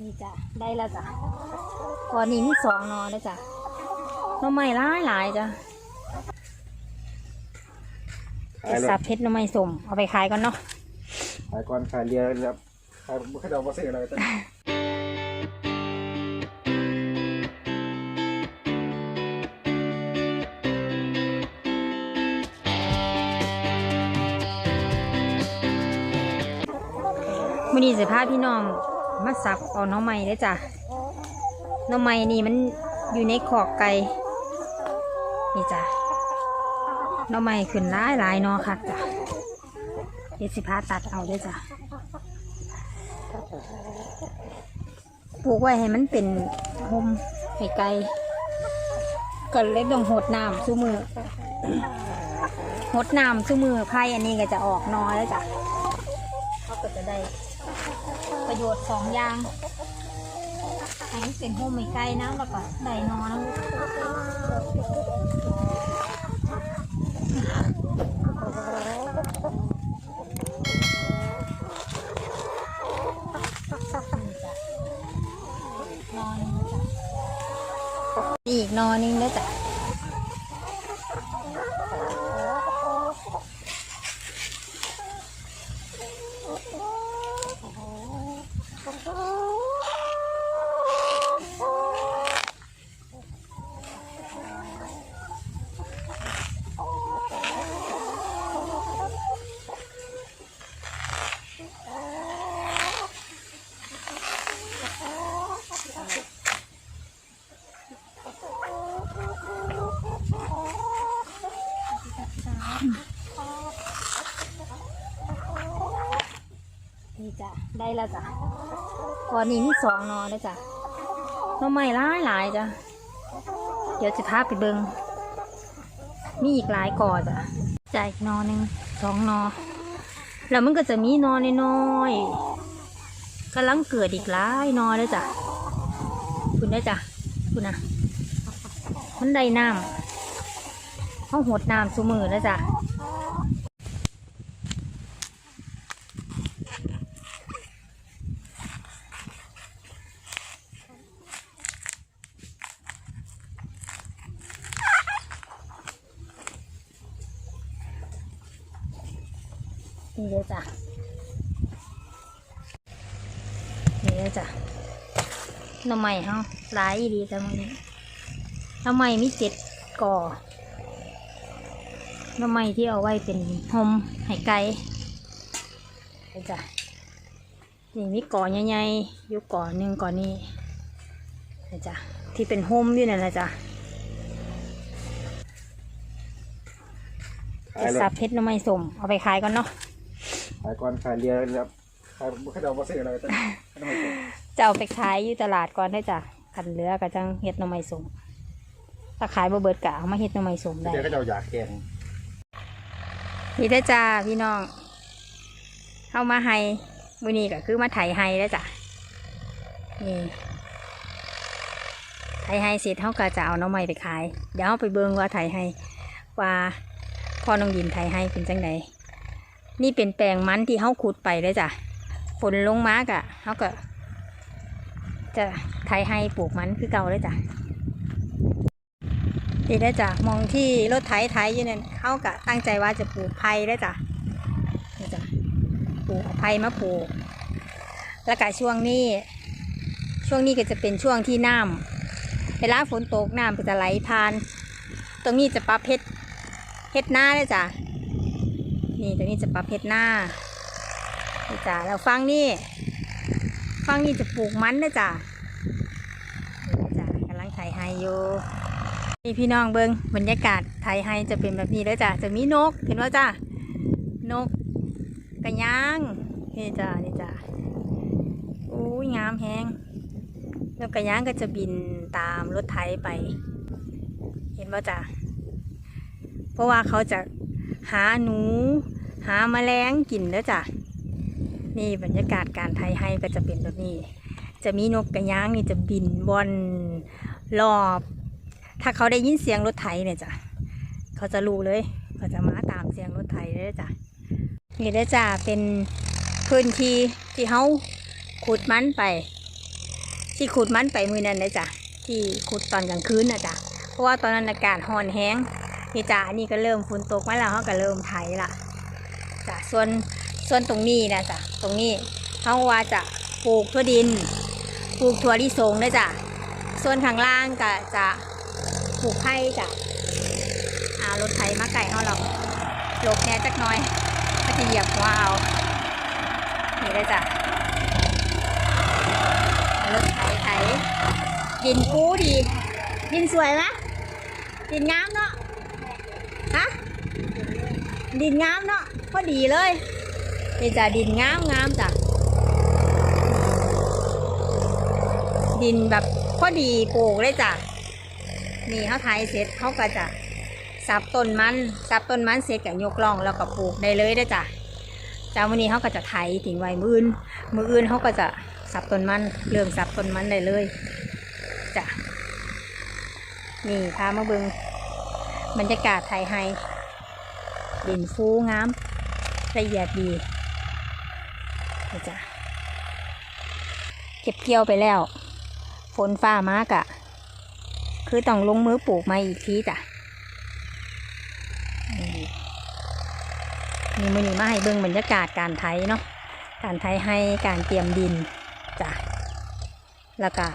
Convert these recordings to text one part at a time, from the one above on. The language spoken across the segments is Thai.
นี่จ้ะได้แล้วจ้ะก่อนนี้มีสองหนอแล้วจ้ะหน่อไม้หลายหลายๆจ้ะจะสับเพชรหน่อไม้สมเอาไปขายก่อนเนาะ ขายก่อนขายเรียครับขายไม่ได้เอามาซื้ออะไรแต่ มื่อนี้สิพาพี่น้องมาสับเอาน้องไม้ได้จ้ะน้องไม้นี่มันอยู่ในขอกไก่นี่จ้ะน้องไม้ขึ้นหลายหลายนอค่ะจ้ะเดี๋ยวสิพาตัดเอาได้จ้ะปลูกไว้ให้มันเป็นโฮมให้ไก่ก็เลยต้องหดน้ำซุมือหดน้ำซุมือไผ่อันนี้ก็จะออกนอแล้วจ้ะเขาก็จะได้ ประโยชน์สองอย่างให้เป็นโฮมไม่ไกลนะแล้วก็ได้นอนนะนอนอีกนอนนึงแล้วจ้ะ จ้ะได้แล้วจ้ะก่อนนี้มีสองนอแล้จ้ะน่อไม้หลายหลายจ้ะเดี๋ยวจะพาไปเบิงมีอีกหลายก่อจ้ะจ่ายอีกหนอหนึ่งสองนอแล้วมันก็จะมีนอนน้อยๆกำลังเกิดอีกหลายนอเลยจ้ะคุณได้จ้ะคุณนะมันได้น้ำห้องหดน้ำสูมือแล้วจ้ะ นี่เลยจ้ะนี่เลยจ้ะหน้ำใหม่เฮาหลายอีดีจ้ะมื้อนี้หน้ำใหม่มีเจ็ดก่อหน้ำใหม่ที่เอาไว้เป็นโฮมให้ไก่นี่จ้ะนี่มีก่อใหญ่ๆอยู่ก่อหนึ่งก่อนี้นี่จ้ะที่เป็นโฮมอยู่นั่นแหละจ้ะจะสับเพชรหน้ำใหม่สมเอาไปขายก่อนเนาะ ขายก่อนขายเรียครับขายไม่ได้เอามาซื้ออะไรแต่ไม่ต้องไปซื้อจะเอาไปขายอยู่ตลาดก่อนได้จ้ะขันเหลือก็จังเฮ็ดหน่อไม้สมถ้าขายบ่เบิดกะเอามาเฮ็ดหน่อไม้สมได้ เดี๋ยวก็จะเอาอยากแกงนี่ได้อจ้าพี่น้องเข้ามาให้มื้อนี้ก็คือมาไถให้แล้วจ้ะนี่ไถให้เสร็จเฮาก็จะเอาหน่อไม้ไปขาย เดี๋ยวเฮาไปเบิ่งว่าไถให้ว่าพ่อน้องดินไถให้เป็นจังได นี่เป็นแปลงมันที่เฮาขุดไปเลยจ้ะฝนลงมากะเฮาก็ จะไถให้ปลูกมันคือเก่าเลยจ้ะดีได้อจ้ะมองที่รถไถไถอยู่นั่นเขากะตั้งใจว่าจะปลูกไผ่ได้จ้ะนี่จ้ะปลูกไผ่มาปลูก แล้วก็ช่วงนี้ ช่วงนี้ก็จะเป็นช่วงที่น้ำเวลาฝนตกน้ำก็จะไหลผ่าน ตรงนี้จะปรับเพชรเพชรหน้าเลยจ้ะ นี่ตรงนี้จะปรับเพชรหน้านี่จ้ะแล้วฟังนี่ฟังนี่จะปลูกมันเลยจ้ะนี่จ้ะกำลังไถไฮอยู่นี่พี่น้องเบิงบรรยากาศไถไฮจะเป็นแบบนี้เลยจ้ะจะมีนกเห็นว่าจ้ะนกกระยางนี่จ้ะนี่จ้ะอุ้ยงามแฮงนกกระยางก็จะบินตามรถไถไป เห็นว่าจ้ะเพราะว่าเขาจะหาหนู หาแมลงกินเด้อจ้ะนี่บรรยากาศการไทยให้ก็จะเป็นแบบนี้ จะมีนกกระย้างนี่จะบินบอนรอบ ถ้าเขาได้ยินเสียงรถไถเนี่ยจ้ะเขาจะรู้เลยเขาจะมาตามเสียงรถไถเลยจ้ะนี่ได้อจ้าเป็นพื้นที่ที่เขาขุดมันไป ที่ขุดมันไปมือนั้นเลยจ้ะที่ขุดตอนกลางคืนนะจ้ะเพราะว่าตอนนั้นอากาศร้อนแห้งนี่จ้ะอันนี้ก็เริ่มฝนตกมาแล้วเขาก็เริ่มไถละ จ้ะส่วนส่วนตรงนี้นะจ้ะตรงนี้เขาว่าจะปลูกทั่วดิน ปลูกถั่วลิสงด้วยจ้ะส่วนข้างล่างก็จะปลูกไผ่จ้ะอ่ารถไถมาไก่เขาเราหลบแน่จักน้อยก็จะเหยียบหัวเอานี่ได้จ้ะรถไถไถดินปูดี ดินสวยไหมดินงามเนาะฮะดินงามเนาะ พอดีเลยนี่จ้ะดินงามงามจ้ะดินแบบพอดีปลูกเลยจ้ะนี่เขาไถเสร็จเขาก็จะสับต้นมันสับต้นมันเสร็จก็ยกล่องแล้วก็ปลูกได้เลยได้จ้ะจ้าวันนี้เขาก็จะไถทิ้งไว้มืออื่น มืออื่นเขาก็จะสับต้นมันเริ่อมสับต้นมันได้เลยจ้ะนี่พามาเบิงบรรยากาศไทยไฮดินฟูงาม ละเอียดดีนี่จ้ะเก็บเกี่ยวไปแล้ว ฝนฟ้ามากอะ่ะ คือต้องลงมือปลูกมาอีกทีจ้ะนี่มือนี้มาให้เบิงบรรยากาศการไถเนาะการไถให้การเตรียมดินจ้ะแล้วก็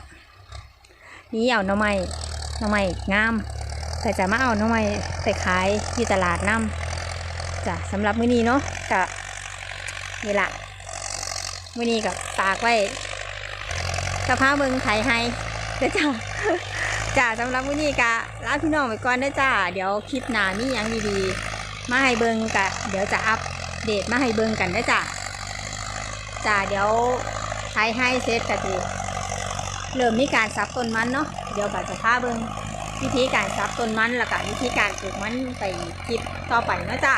นี่เอาหน่อไม้หน่อไม้งามแต่จะมาเอาหน่อไม้ไปขายที่ตลาดน้ำ จ้ะสำหรับมื้อนี้เนาะก็นี่ละมื้อนี้ก็ฝากไว้กระเพาเบิงไถให้เด้อจ้ะจ้ะสำหรับมื้อนี้ก็ลาพี่น้องไปก่อนเด้อจ้าเดี๋ยวคลิปหน้ามีหยังดีๆมาให้เบิงกะเดี๋ยวจะอัปเดตมาให้เบิงกันเด้อจ้ะจ้าเดี๋ยวใช้ให้เซตกะทิเริ่มมีการซับต้นมันเนาะเดี๋ยวก็จะพาเบิงวิธีการซับต้นมันแล้วก็วิธีการปลูกมันไปคลิปต่อไปนะจ้า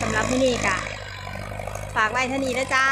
สำหรับที่นี่กะฝากไว้เท่านี้แล้วจ้า